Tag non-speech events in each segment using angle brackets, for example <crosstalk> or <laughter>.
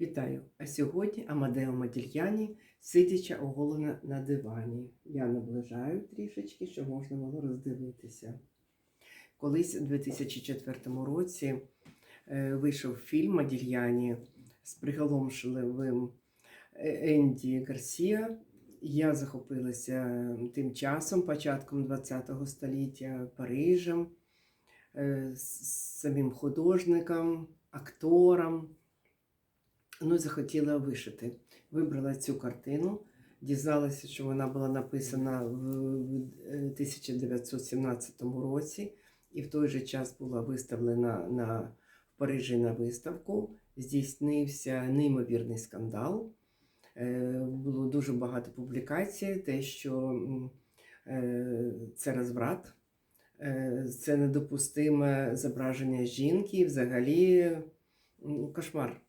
Вітаю! А сьогодні Амадео Модільяні, сидяча оголена на дивані. Я наближаю трішечки, щоб можна було роздивитися. Колись у 2004 році е, вийшов фільм Модільяні з приголомшливим е, Енді Гарсія. Я захопилася тим часом, початком ХХ століття, Парижем, е, самим художником, актором. Ну захотіла вишити. Вибрала цю картину, дізналася, що вона була написана в в 1917 році, і в той же час була виставлена на, в Парижі на виставку. Здійснився неймовірний скандал. Е, Було дуже багато публікацій, те, що е, це розврат, е, це недопустиме зображення жінки, взагалі кошмар.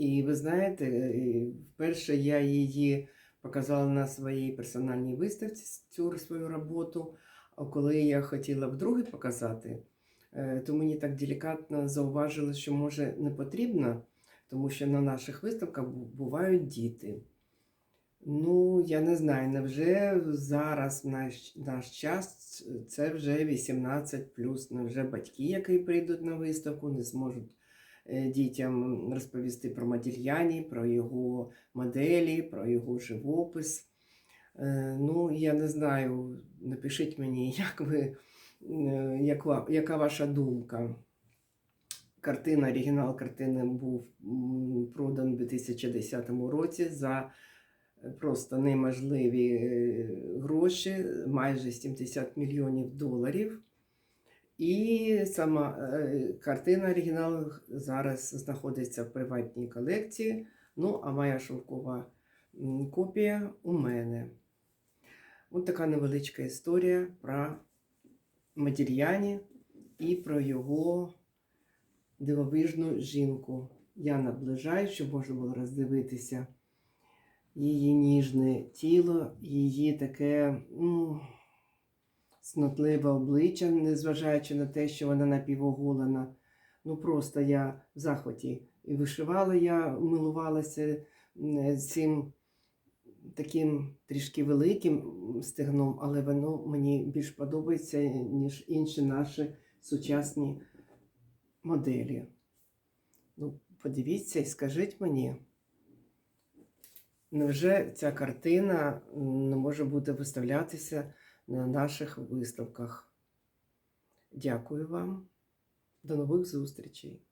І ви знаєте, е, вперше я її показала на своїй персональній виставці цю свою роботу. А коли я хотіла вдруге показати, е, то мені так делікатно зауважили, що може не потрібно, тому що на наших виставках бувають діти. Ну, я не знаю, невже зараз наш, наш час це вже 18 невже батьки, які прийдуть на виставку, не зможуть дітям розповісти про Модільяні, про його моделі, про його живопис. Е, Ну, я не знаю, напишіть мені, <laughs> як ви, е, як, ва- яка ваша думка. Картина, оригінал картини був продан у 2010 році за е, просто неможливі е, гроші, майже 70 мільйонів доларів. І сама е, картина оригінал зараз знаходиться в приватній колекції. Ну, а моя шовкова копія у мене. Ось така невеличка історія про Модільяні і про його дивовижну жінку. Я наближаю, щоб можна було роздивитися її ніжне тіло, її таке ну, снотливе обличчя, незважаючи на те, що вона напівоголена. Ну просто я в захваті. І вишивала я, милувалася цим таким трішки великим стегном, але воно мені більш подобається, ніж інші наші сучасні моделі. Ну, подивіться і скажіть мені, невже ця картина не може бути виставлятися на наших виставках? Дякую вам. До нових зустрічей!